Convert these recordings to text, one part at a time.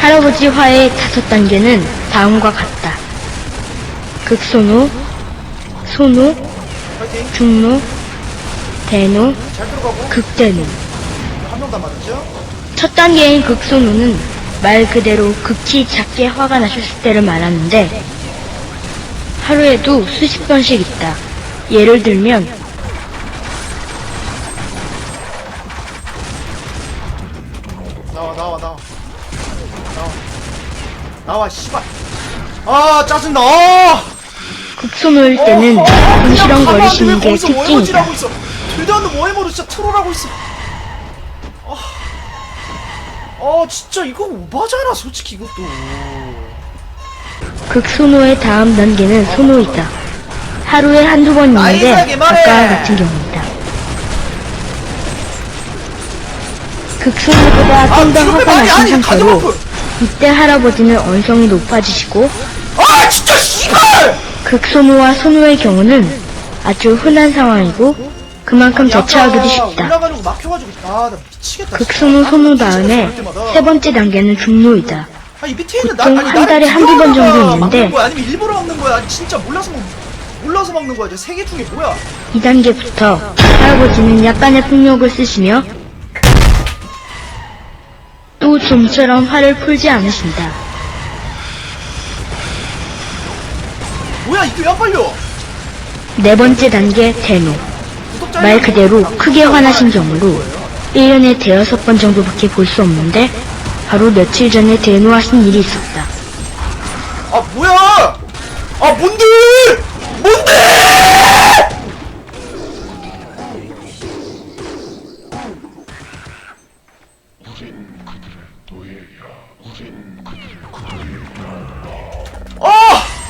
할아버지 화의 다섯 단계는 다음과 같다. 극소노, 소노. 중노, 대노. 극대노. 첫 단계인 극소노는 말 그대로 극히 작게 화가 나셨을 때를 말하는데 하루에도 수십 번씩 있다. 예를 들면 나와, 나와. 나와. 나와, 씨발. 아, 짜증나. 아! 극소노일 때는 어, 어, 그냥 궁시렁거리시는 가만히 게왜 거기서 특징이다. 모해모질하고 있어. 들도 않는 모해모를 진짜 트롤하고 있어. 아, 아, 진짜 이거 오바잖아, 솔직히 이것도. 극소노의 다음 단계는 소노이다. 하루에 한두 번 있는데 나이스하게 말해. 아까와 같은 경우이다. 극소노보다 아, 좀 더 이렇게 화가 말이 나신 아니, 상태로 가져놓고. 이때 할아버지는 언성이 높아지시고 아, 진짜 씨발! 극소노와 소노의 경우는 아주 흔한 상황이고 그만큼 대처하기도 쉽다. 올라가려고 막혀가지고 아나 미치겠다. 진짜. 소노 아, 다음에 때마다. 세 번째 단계는 중노이다. 아니 밑에 있는 나 보통 아니 한 나를 달에 한두 번 정도 있는데 막는 거야 아니면 일부러 막는 거야 아니 진짜 몰라서 막 몰라서 막는 거야 이제 세개 중에 뭐야? 2단계부터 할아버지는 약간의 폭력을 쓰시며 또 좀처럼 화를 풀지 않으신다. 뭐야 이게 왜 빨려? 네 번째 단계 대노. 말 그대로 크게 화나신 경우로 1년에 대여섯 번 정도밖에 볼 수 없는데 바로 며칠 전에 대노하신 일이 있었다. 아 뭐야? 아 뭔데? 뭔데?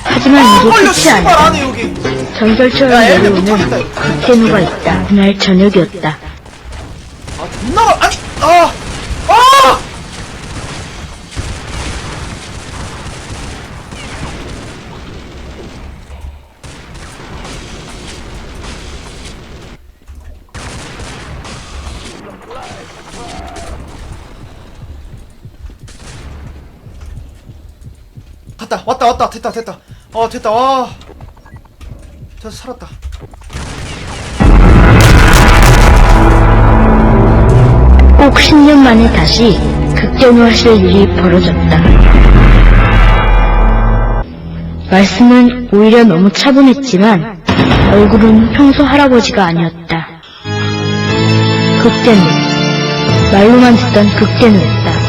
하지만 아, 이게 빨려 끝이 씨발 여기. 전설처럼 애들 내려오는 이거. 대노가 있다. 그날 저녁이었다. 아 존나 말- 아니 아! 아! 갔다 왔다 왔다 됐다 됐다 어 됐다 와 됐어 살았다 꼭 10년 만에 다시 극대노하실 일이 벌어졌다. 말씀은 오히려 너무 차분했지만 얼굴은 평소 할아버지가 아니었다. 극대노. 말로만 듣던 극대노였다.